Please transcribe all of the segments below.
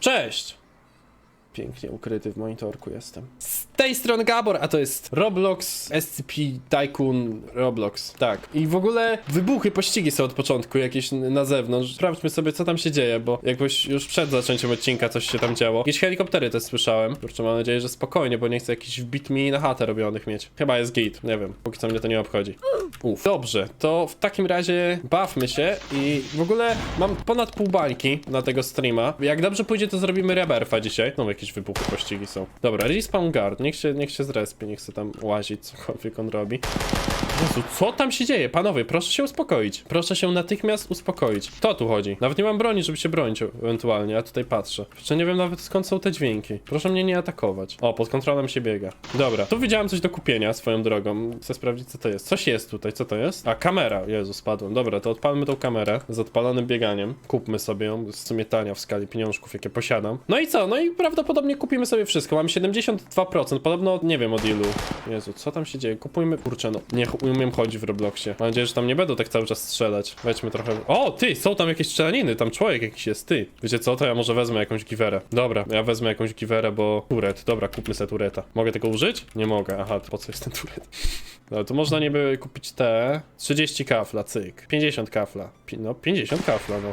Cześć! Pięknie ukryty w monitorku jestem. Z tej strony Gabor, a to jest Roblox, SCP Tycoon Roblox. Tak. I w ogóle wybuchy, pościgi są od początku jakieś na zewnątrz. Sprawdźmy sobie, co tam się dzieje, bo jakoś już przed zaczęciem odcinka coś się tam działo. Jakieś helikoptery też słyszałem. Kurczę, mam nadzieję, że spokojnie, bo nie chcę jakichś wbit mi na chatę robionych mieć. Chyba jest git, nie wiem. Póki co mnie to nie obchodzi. Uf. Dobrze, to w takim razie bawmy się i w ogóle mam ponad pół bańki na tego streama. Jak dobrze pójdzie, to zrobimy reberfa dzisiaj. No, jakieś wybuchy pościgi są. Dobra, respawn guard, niech się, niech się zrespie, niech się tam łazić, cokolwiek on robi. Jezu, co tam się dzieje? Panowie, proszę się uspokoić. Proszę się natychmiast uspokoić. Kto tu chodzi? Nawet nie mam broni, żeby się bronić ewentualnie, ja tutaj patrzę. Jeszcze nie wiem nawet skąd są te dźwięki. Proszę mnie nie atakować. O, pod kontrolą się biega. Dobra, tu widziałem coś do kupienia swoją drogą. Chcę sprawdzić, co to jest. Coś jest tutaj, co to jest? A, kamera. Jezu, spadłem. Dobra, to odpalmy tą kamerę z odpalonym bieganiem. Kupmy sobie ją. W sumie tania w skali pieniążków, jakie posiadam. No i co? No i prawdopodobnie kupimy sobie wszystko. Mam 72%. Podobno nie wiem od ilu. Jezu, co tam się dzieje? Kupujmy. Kurczę, no. Nie umiem chodzić w Robloxie. Mam nadzieję, że tam nie będą tak cały czas strzelać. Weźmy trochę. O, ty, są tam jakieś strzelaniny. Tam człowiek jakiś jest, ty. Wiecie co? To ja może wezmę jakąś giwerę. Dobra, ja wezmę jakąś giwerę, bo. Turet. Dobra, kupmy sobie tureta. Mogę tego użyć? Nie mogę. Aha, to po co jest ten turet? No, to można niby kupić te 30 kafla, cyk. 50 kafla. Pi- no, 50 kafla, no.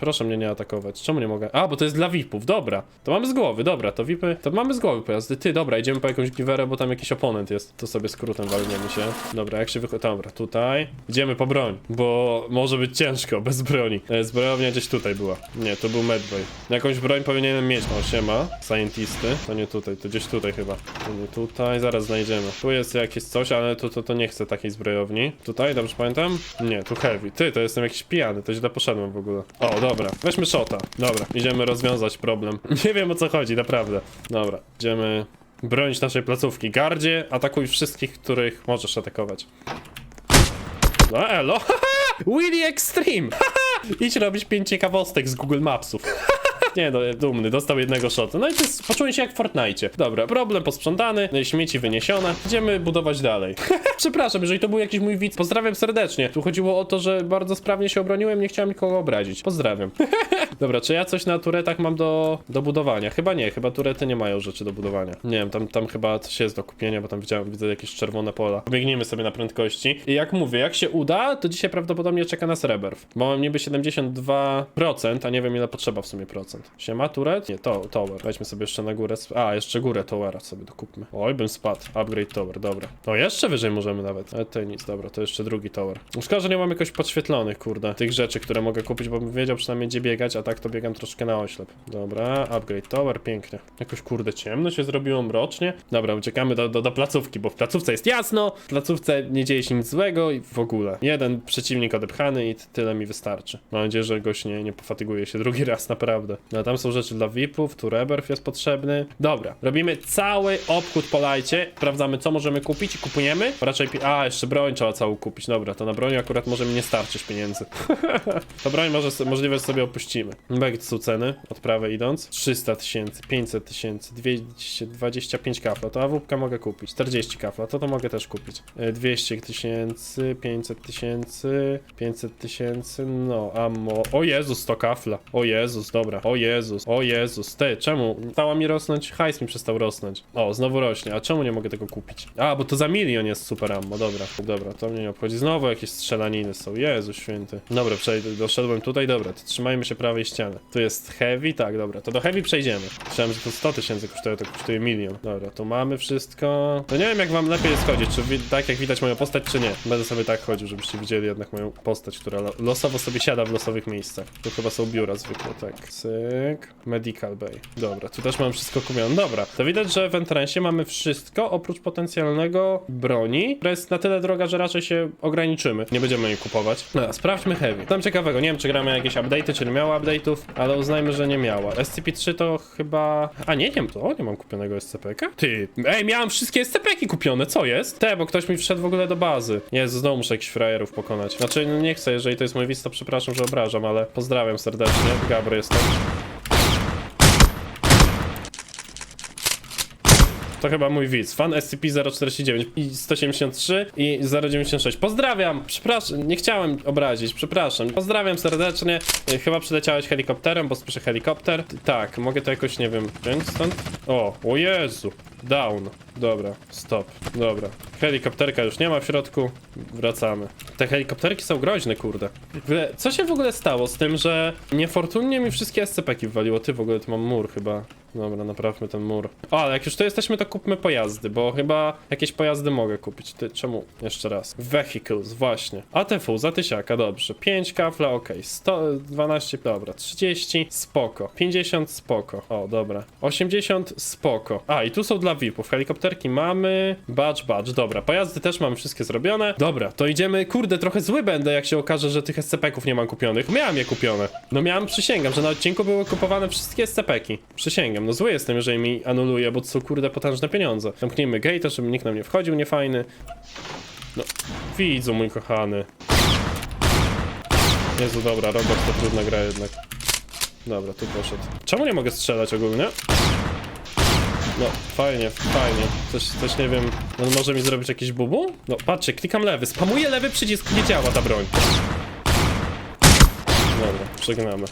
Proszę mnie nie atakować. Czemu nie mogę? A, bo to jest dla VIP-ów, dobra. To mamy z głowy, dobra, to VIPy. To mamy z głowy pojazdy. Ty, dobra, idziemy po jakąś giwerę, bo tam jakiś oponent jest. To sobie skrótem walniemy się. Dobra, jak się wychodzi. Dobra, tutaj. Idziemy po broń, bo może być ciężko bez broni. E, Zbrojownia gdzieś tutaj była. Nie, to był medbay. Jakąś broń powinienem mieć. O, siema. Scientisty. To nie tutaj, to gdzieś tutaj chyba. To nie tutaj, zaraz znajdziemy. Tu jest jakieś coś, ale to, to, to nie chcę takiej zbrojowni. Tutaj, dobrze pamiętam? Nie, tu heavy. Ty, to jestem jakiś pijany, to źle poszedłem w ogóle. O, dobra, weźmy shota. Dobra, idziemy rozwiązać problem. Nie wiem o co chodzi, naprawdę. Dobra, idziemy bronić naszej placówki. Gardzie, atakuj wszystkich, których możesz atakować. No elo, Willy Extreme! Idź robić pięć ciekawostek z Google Mapsów. Nie no, dumny, dostał jednego shota. No i to jest, poczułem się jak w Fortnite. Dobra, problem posprzątany, śmieci wyniesione. Idziemy budować dalej. Przepraszam, jeżeli to był jakiś mój widz. Pozdrawiam serdecznie. Tu chodziło o to, że bardzo sprawnie się obroniłem, nie chciałem nikogo obrazić. Pozdrawiam. Dobra, czy ja coś na turetach mam do, do budowania? Chyba nie, chyba turety nie mają rzeczy do budowania. Nie wiem, tam, tam chyba coś jest do kupienia, bo tam widziałem, widzę jakieś czerwone pola. Biegniemy sobie na prędkości. I jak mówię, jak się uda, to dzisiaj prawdopodobnie czeka nas reberw. Bo mam niby 72%, a nie wiem ile potrzeba w sumie procent. Siema, turet? Nie, to, tower. Weźmy sobie jeszcze na górę. A, jeszcze górę towera sobie dokupmy. Oj, bym spadł. Upgrade tower, dobra. No jeszcze wyżej możemy nawet. Ale to nic, dobra, to jeszcze drugi tower. Szkoda, że nie mam jakoś podświetlonych, kurde, tych rzeczy, które mogę kupić, bo bym wiedział przynajmniej gdzie biegać, a tak to biegam troszkę na oślep. Dobra, upgrade tower, pięknie. Jakoś kurde ciemno się zrobiło mrocznie. Dobra, uciekamy do, do, do placówki, bo w placówce jest jasno, w placówce nie dzieje się nic złego i w ogóle. Jeden przeciwnik odepchany i tyle mi wystarczy. Mam nadzieję, że gość nie, nie pofatyguje się drugi raz, naprawdę. No tam są rzeczy dla VIP-ów, tu reberf jest potrzebny. Dobra, robimy cały obchód po lajcie, sprawdzamy co możemy kupić i kupujemy. Raczej, a jeszcze broń trzeba całą kupić, dobra, to na broni akurat może mi nie starczyć pieniędzy. to broń może, możliwe, że sobie opuścimy. Jak są ceny, od prawej idąc? 300 tysięcy, 500 tysięcy, 225 kafla, to AWP mogę kupić. 40 kafla, to to mogę też kupić. E, 200 tysięcy, 500 tysięcy, 500 tysięcy, no, ammo. O Jezus, to kafla. O Jezus, dobra. O Jezus, o Jezus. Ty, czemu? Stała mi rosnąć, hajs mi przestał rosnąć. O, znowu rośnie, a czemu nie mogę tego kupić? A, bo to za milion jest super ammo, dobra. Dobra, to mnie nie obchodzi. Znowu jakieś strzelaniny są, Jezu święty. Dobra, przejdę, doszedłem tutaj, dobra, to trzymajmy się prawej ściany. Tu jest heavy, tak, dobra, to do heavy przejdziemy. Myślałem, że to 100 tysięcy kosztuje, to kosztuje milion. Dobra, tu mamy wszystko. To nie wiem, jak wam lepiej jest chodzić, czy tak jak widać moją postać, czy nie. Będę sobie tak chodził, żebyście widzieli jednak moją postać, która lo losowo sobie siada w losowych miejscach. Tu chyba są biura zwykle, tak. Cyk. Medical Bay. Dobra, tu też mam wszystko kupione. Dobra, to widać, że w entrensie mamy wszystko, oprócz potencjalnego broni, która jest na tyle droga, że raczej się ograniczymy. Nie będziemy jej kupować. No, sprawdźmy Heavy. Tam ciekawego, nie wiem, czy gramy jakieś update'y, czy nie miała update'ów, ale uznajmy, że nie miała. SCP-3 to chyba... A nie, nie wiem, to nie mam kupionego SCP-ka? Ty, ej, miałem wszystkie SCP-ki kupione, co jest? Te, bo ktoś mi wszedł w ogóle do bazy. Jezu, znowu muszę jakichś frajerów pokonać. Znaczy, nie chcę, jeżeli to jest mój widz, to przepraszam, że obrażam, ale pozdrawiam serdecznie. Gabry jestem. To chyba mój widz. Fan SCP-049 i 173 i 096. Pozdrawiam! Przepraszam, nie chciałem obrazić, przepraszam. Pozdrawiam serdecznie. Y, Chyba przyleciałeś helikopterem, bo słyszę helikopter. Tak, mogę to jakoś, nie wiem, wziąć stąd? O, o Jezu. Down. Dobra, stop. Dobra. Helikopterka już nie ma w środku. Wracamy. Te helikopterki są groźne, kurde. Co się w ogóle stało z tym, że niefortunnie mi wszystkie SCP-ki wwaliło? Ty w ogóle, tu mam mur chyba. Dobra, naprawmy ten mur. Ale jak już tu jesteśmy, to kupmy pojazdy, bo chyba jakieś pojazdy mogę kupić. Ty, czemu? Jeszcze raz. Vehicles, właśnie. ATV, za tysiaka, dobrze. 5 kafla, okej. 100, 12, dobra. 30, spoko. 50, spoko. O, dobra. 80, spoko. A, i tu są dla VIP-ów. Helikopterki mamy. Badge, badge, dobra. Pojazdy też mamy wszystkie zrobione. Dobra, to idziemy. Kurde, trochę zły będę, jak się okaże, że tych SCP-ków nie mam kupionych. Miałem je kupione. No miałem, przysięgam, że na odcinku były kupowane wszystkie SCP-ki. Przysięgam, no zły jestem, jeżeli mi anuluje, bo są kurde potężne pieniądze. Zamknijmy gate'a, żeby nikt nam nie wchodził, niefajny. No, widzu mój kochany. Jezu, dobra, robot to trudna gra jednak. Dobra, tu poszedł. Czemu nie mogę strzelać ogólnie? No, fajnie, fajnie. Coś, coś nie wiem. On może mi zrobić jakiś bubu? No, patrzcie, klikam lewy. Spamuję lewy przycisk, nie działa ta broń. Dobra, przegnamy.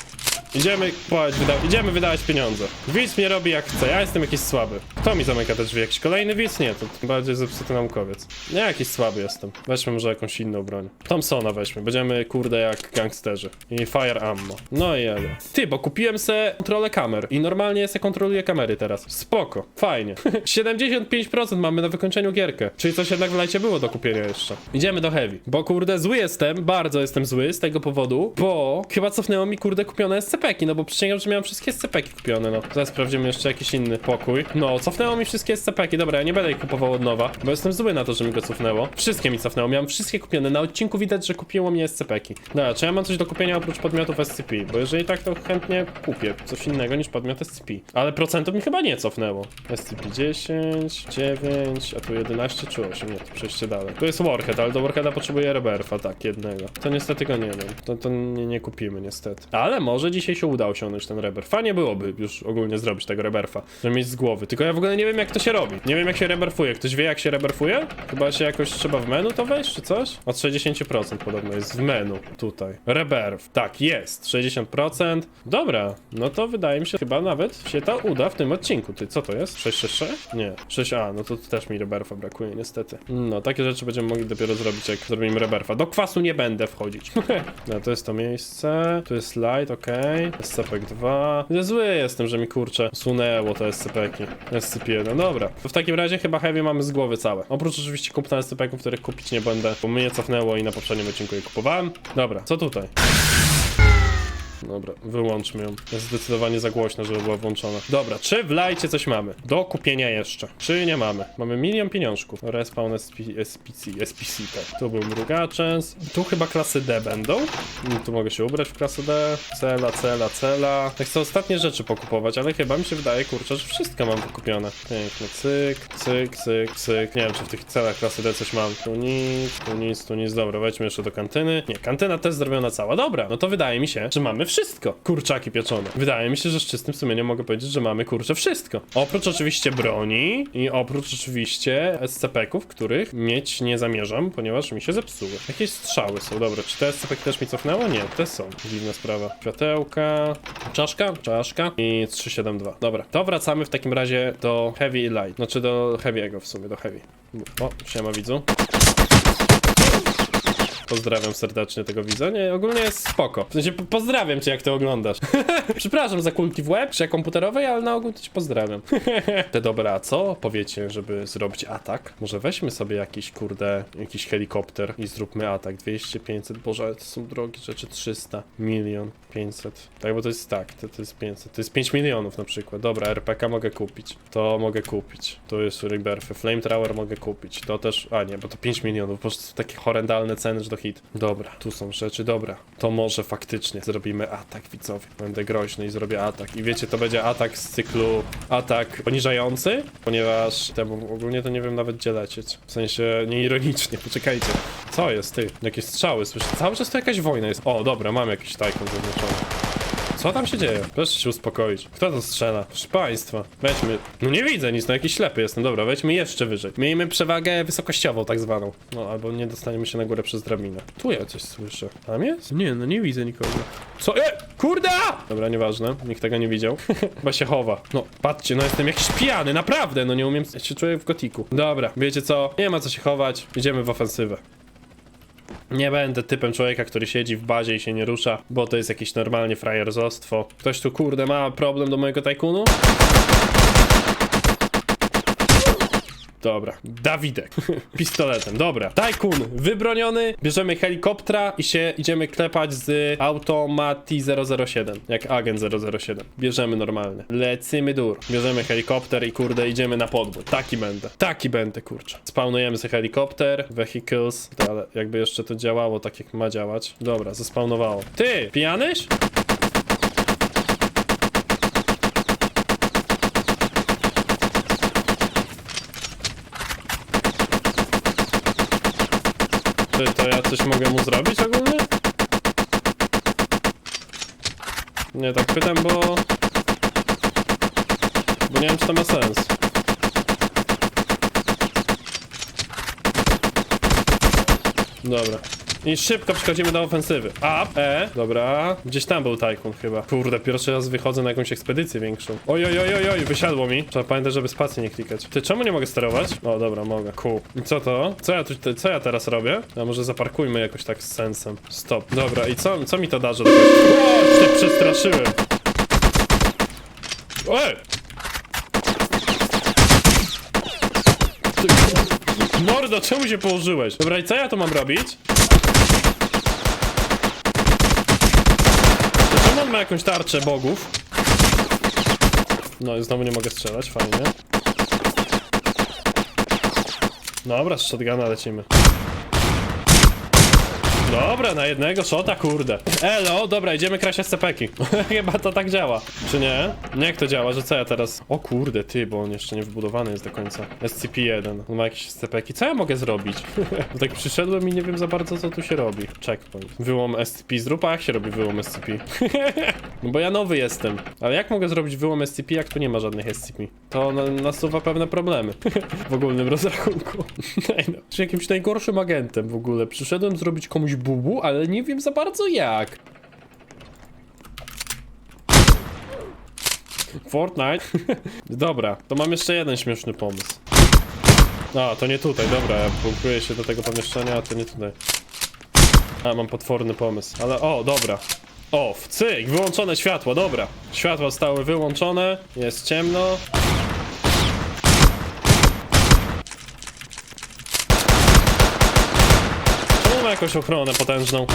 Idziemy kupować, wyda idziemy wydawać pieniądze. Widz mnie robi jak chce, ja jestem jakiś słaby. Kto mi zamyka te drzwi? Jakiś kolejny widz? Nie, to bardziej zepsuty naukowiec. Nie, jakiś słaby jestem. Weźmy może jakąś inną broń. Thompsona weźmy, będziemy kurde jak gangsterzy. I fire ammo. No i jelo. Ty, bo kupiłem se kontrolę kamer i normalnie se kontroluję kamery teraz. Spoko, fajnie. 75% mamy na wykończeniu gierkę. Czyli coś jednak w lajcie było do kupienia jeszcze. Idziemy do heavy. Bo kurde zły jestem, bardzo jestem zły z tego powodu, bo chyba cofnęło mi kurde kupione SCP-ki, no bo przysięgam, że miałem wszystkie SCP-ki kupione, no. Zaraz sprawdzimy jeszcze jakiś inny pokój. No, cofnęło mi wszystkie SCP-ki, dobra, ja nie będę ich kupował od nowa, bo jestem zły na to, że mi go cofnęło. Wszystkie mi cofnęło, miałem wszystkie kupione, na odcinku widać, że kupiło mi SCP-ki. Dobra, czy ja mam coś do kupienia oprócz podmiotów SCP? Bo jeżeli tak, to chętnie kupię coś innego niż podmiot SCP. Ale procentów mi chyba nie cofnęło. SCP-10, 9, a tu 11 czy 8? Nie, to przejście dalej. Tu jest Warhead, ale do Warheada potrzebuję Reberfa, tak, jednego. To niestety go nie mam. To, to nie, nie kupimy niestety. Ale może dzisiaj się uda osiągnąć ten Reberf. Fajnie byłoby już ogólnie zrobić tego Reberfa, żeby mieć z głowy. Tylko ja w ogóle nie wiem jak to się robi. Nie wiem jak się reberfuje. Ktoś wie jak się reberfuje? Chyba się jakoś trzeba w menu to wejść czy coś? Od 60% podobno jest w menu tutaj. Reberf. Tak, jest. 60%. Dobra, no to wydaje mi się chyba nawet się to uda w tym odcinku. Ty, co to jest? 666? Nie. 6A, no to też mi reberfa brakuje niestety. No, takie rzeczy będziemy mogli dopiero zrobić jak zrobimy reberfa. Do kwasu nie będę wchodzić. no, to jest to miejsce. Tu jest light, okej. Okay. SCP-2. Ja zły jestem, że mi kurczę sunęło te SCP-ki. SCP-1, dobra. To w takim razie chyba heavy mamy z głowy całe. Oprócz oczywiście kupna SCP-ków, których kupić nie będę, bo mnie cofnęło i na poprzednim odcinku je kupowałem. Dobra, co tutaj? Dobra, wyłączmy ją. Jest zdecydowanie za głośno, żeby była włączona. Dobra, czy w lajcie coś mamy? Do kupienia jeszcze. Czy nie mamy? Mamy milion pieniążków. Respawn SP, SPC, SPC, tak. Tu był mrugaczens. Tu chyba klasy D będą. Mm, Tu mogę się ubrać w klasę D. Cela, cela, cela. Tak chcę ostatnie rzeczy pokupować, ale chyba mi się wydaje, kurczę, że wszystko mam wykupione. Piękny cyk, cyk, cyk, cyk. Nie wiem, czy w tych celach klasy D coś mam. Tu nic, tu nic, tu nic. Dobra, wejdźmy jeszcze do kantyny. Nie, kantyna też zrobiona cała. Dobra, no to wydaje mi się, że mamy wszystko. Kurczaki pieczone. Wydaje mi się, że z czystym sumieniem mogę powiedzieć, że mamy kurczę wszystko. Oprócz oczywiście broni i oprócz oczywiście SCP-ków, których mieć nie zamierzam, ponieważ mi się zepsuły. Jakieś strzały są, dobra. Czy te SCP-ki też mi cofnęło? Nie, te są. Dziwna sprawa. Światełka, czaszka, czaszka i 372. Dobra, to wracamy w takim razie do Heavy i Light. Znaczy do Heavy'ego w sumie, do Heavy. O, siema widzu. Pozdrawiam serdecznie tego widza. Nie, ogólnie jest spoko. W sensie po- pozdrawiam cię, jak to oglądasz. Przepraszam za kulki w łeb, czy komputerowej, ale na ogół cię pozdrawiam. Te dobra, a co powiecie, żeby zrobić atak? Może weźmy sobie jakiś, kurde, jakiś helikopter i zróbmy atak. 200, 500, boże, to są drogie rzeczy, 300, milion, 500. Tak, bo to jest tak, to, to jest 500. To jest 5 milionów na przykład. Dobra, RPK mogę kupić. To mogę kupić. To jest Rebirth. Flame Tower mogę kupić. To też, a nie, bo to 5 milionów. Po prostu takie horrendalne ceny, że to hit. Dobra, tu są rzeczy, dobra. To może faktycznie zrobimy atak, widzowie. Będę groźny i zrobię atak. I wiecie, to będzie atak z cyklu atak poniżający, ponieważ temu ogólnie to nie wiem nawet gdzie lecieć. W sensie nieironicznie, poczekajcie. Co jest, ty? Jakieś strzały, słyszę. Cały czas to jakaś wojna jest. O, dobra, mam jakiś tajkon zaznaczony. Co tam się dzieje? Proszę się uspokoić. Kto to strzela? Proszę państwa. Weźmy. No nie widzę nic, no jakiś ślepy jestem. Dobra, weźmy jeszcze wyżej. Miejmy przewagę wysokościową tak zwaną. No albo nie dostaniemy się na górę przez drabinę. Tu ja coś słyszę. Tam jest? Nie, no nie widzę nikogo. Co? E! Kurda! Dobra, nieważne. Nikt tego nie widział. Chyba się chowa. No, patrzcie, no jestem jakiś pijany, naprawdę. No nie umiem... Ja się czuję w gotiku. Dobra, wiecie co? Nie ma co się chować. Idziemy w ofensywę. Nie będę typem człowieka, który siedzi w bazie i się nie rusza, bo to jest jakieś normalnie frajerzostwo. Ktoś tu kurde ma problem do mojego tajkunu? Dobra, Dawidek. Pistoletem, dobra. Tajkun wybroniony, bierzemy helikoptera i się idziemy klepać z Automati 007, jak agent 007. Bierzemy normalnie. Lecimy dur. Bierzemy helikopter i kurde idziemy na podwór. Taki będę. Taki będę, kurczę. Spawnujemy sobie helikopter, vehicles, ale jakby jeszcze to działało tak jak ma działać. Dobra, zespawnowało. Ty, pijanyś? Ty, to ja coś mogę mu zrobić ogólnie? Nie, tak pytam, bo... Bo nie wiem, czy to ma sens. Dobra. I szybko przechodzimy do ofensywy. Up, E, dobra. Gdzieś tam był Tajkun chyba. Kurde, pierwszy raz wychodzę na jakąś ekspedycję większą. Oj, oj, oj, oj, oj, wysiadło mi. Trzeba pamiętać, żeby spacji nie klikać. Ty, czemu nie mogę sterować? O, dobra, mogę. Cool. I co to? Co ja, tu, co ja teraz robię? A może zaparkujmy jakoś tak z sensem. Stop. Dobra, i co, co mi to da, że końca? O, się przestraszyłem. Ej! Ty, Mordo, czemu się położyłeś? Dobra, i co ja tu mam robić? To Czemu on ma jakąś tarczę bogów? No i znowu nie mogę strzelać, fajnie. Dobra, z shotguna lecimy. Dobra, na jednego shota, kurde. Elo, dobra, idziemy kraść SCP-ki. Chyba to tak działa. Czy nie? Nie, jak to działa, że co ja teraz... O kurde, ty, bo on jeszcze nie wybudowany jest do końca. SCP-1. On ma jakieś SCP-ki. Co ja mogę zrobić? Bo tak przyszedłem i nie wiem za bardzo, co tu się robi. Checkpoint. Wyłom SCP zrób, a jak się robi wyłom SCP? no bo ja nowy jestem. Ale jak mogę zrobić wyłom SCP, jak tu nie ma żadnych SCP? To na, nasuwa pewne problemy. w ogólnym rozrachunku. No. Czy jakimś najgorszym agentem w ogóle. Przyszedłem zrobić komuś bubu, ale nie wiem za bardzo jak. Fortnite. dobra, to mam jeszcze jeden śmieszny pomysł. A, to nie tutaj, dobra, ja bunkuję się do tego pomieszczenia, a to nie tutaj. A, mam potworny pomysł, ale o, dobra. Off, cyk, wyłączone światło, dobra. Światła zostały wyłączone, jest ciemno. Czemu ma jakąś ochronę potężną?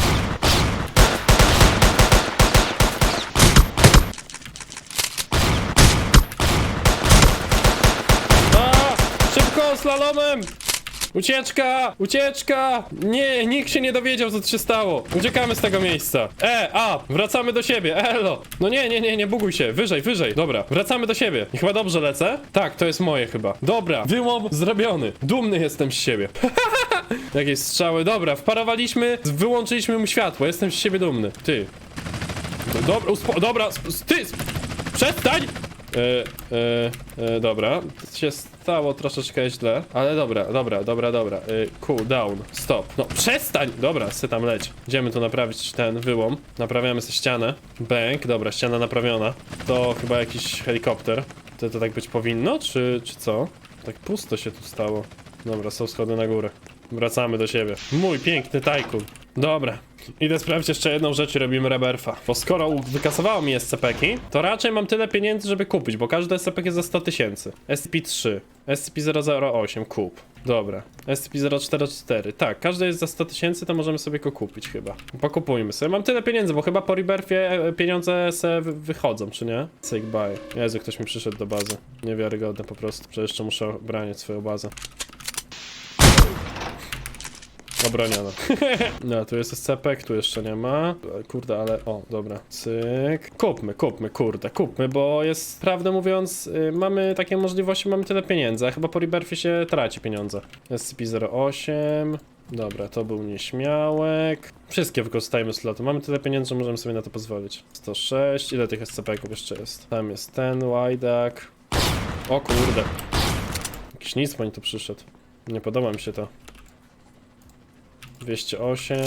A! Szybko, slalomem! Ucieczka! Ucieczka! Nie, nikt się nie dowiedział, co się stało. Uciekamy z tego miejsca. E, a, wracamy do siebie, elo. No nie, nie, nie, nie buguj się. Wyżej, wyżej. Dobra, wracamy do siebie. I chyba dobrze lecę? Tak, to jest moje chyba. Dobra, wyłom zrobiony. Dumny jestem z siebie. Jakieś strzały. Dobra, wparowaliśmy, wyłączyliśmy mu światło. Jestem z siebie dumny. Ty. Dobra, uspo- dobra, ty! Przestań! E, dobra, to się stało troszeczkę źle, ale dobra, dobra, dobra, dobra. E, cool down, stop. No przestań! Dobra, se tam leć. Idziemy tu naprawić ten wyłom. Naprawiamy sobie ścianę. Bęk, dobra, ściana naprawiona. To chyba jakiś helikopter. To, to tak być powinno, czy, czy co? Tak pusto się tu stało. Dobra, są schody na górę. Wracamy do siebie. Mój piękny tajkun. Dobra. Idę sprawdzić jeszcze jedną rzecz i robimy reberfa. Bo skoro wykasowało mi SCP-ki, to raczej mam tyle pieniędzy, żeby kupić, bo każdy SCP jest za 100 tysięcy. SCP-3, SCP-008, kup. Dobra. SCP-044, tak, każdy jest za 100 tysięcy, to możemy sobie go kupić chyba. Pokupujmy sobie. Mam tyle pieniędzy, bo chyba po reberfie e, pieniądze se wy- wychodzą, czy nie? Say bye. Jezu, ktoś mi przyszedł do bazy. Niewiarygodne po prostu, że jeszcze muszę obraniać swoją bazę. Obroniono. No, tu jest SCP, tu jeszcze nie ma. Kurde, ale o, dobra. Cyk. Kupmy, kupmy, kurde, kupmy, bo jest, prawdę mówiąc, y, mamy takie możliwości, mamy tyle pieniędzy, a chyba po Rebirthie się traci pieniądze. SCP-08. Dobra, to był nieśmiałek. Wszystkie wykorzystajmy sloty. Mamy tyle pieniędzy, że możemy sobie na to pozwolić. 106. Ile tych SCP-ków jeszcze jest? Tam jest ten, łajdak. O kurde. Jakiś nic po tu przyszedł. Nie podoba mi się to. 208.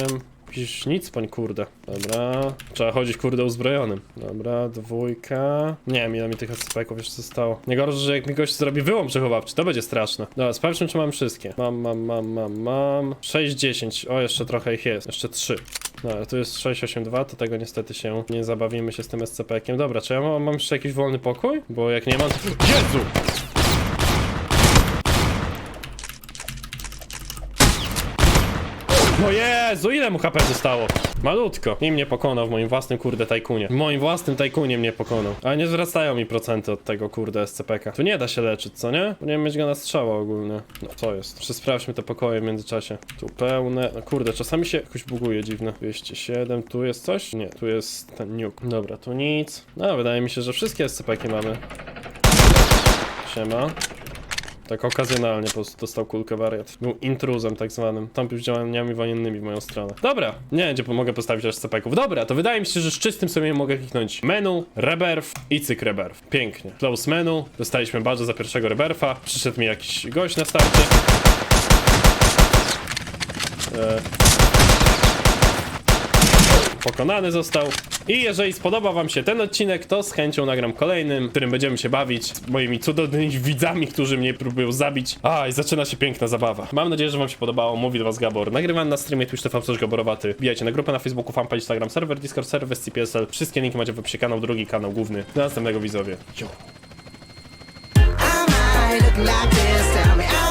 Jakiś nic poń, kurde. Dobra. Trzeba chodzić, kurde, uzbrojonym. Dobra, dwójka. Nie wiem, ile mi tych SCP-ków jeszcze zostało. Nie że jak mi gość zrobi wyłom przechowawczy, to będzie straszne. Dobra, sprawdźmy, czy mam wszystkie. Mam, mam, mam, mam, mam. 6, 10. O, jeszcze trochę ich jest. Jeszcze 3. Dobra, tu jest 682, to tego niestety się nie zabawimy się z tym SCP-kiem. Dobra, czy ja mam, mam jeszcze jakiś wolny pokój? Bo jak nie mam, to... Jezu! No Jezu, ile mu HP zostało? Malutko. I mnie pokonał w moim własnym kurde tajkunie. W moim własnym tajkunie mnie pokonał. Ale nie zwracają mi procenty od tego kurde SCP-ka. Tu nie da się leczyć, co nie? Powinienem mieć go na strzała ogólnie. No co jest? Jeszcze te pokoje w międzyczasie. Tu pełne. No kurde, czasami się jakoś buguje dziwne. 207, tu jest coś? Nie, tu jest ten nuke. Dobra, tu nic. No, wydaje mi się, że wszystkie SCP-ki mamy. Siema. Tak okazjonalnie po prostu dostał kulkę wariat. Był intruzem tak zwanym. Tąpił działaniami wojennymi w moją stronę. Dobra, nie gdzie mogę postawić aż cepek Dobra, to wydaje mi się, że z czystym sobie mogę kliknąć menu, rebirth i cyk rebirth. Pięknie. Close menu, dostaliśmy badże za pierwszego rebirtha. Przyszedł mi jakiś gość na starcie. E... Pokonany został. I jeżeli spodoba wam się ten odcinek, to z chęcią nagram kolejnym, w którym będziemy się bawić z moimi cudownymi widzami, którzy mnie próbują zabić. A, i zaczyna się piękna zabawa. Mam nadzieję, że wam się podobało. Mówi do was Gabor. Nagrywam na streamie Twitch TV coś Gaborowaty. Wbijajcie na grupę na Facebooku, fanpage, Instagram, serwer, Discord, serwer, CPSL. Wszystkie linki macie w opisie kanał, drugi kanał główny. Do następnego widzowie. Yo. I looking like this? Tell me,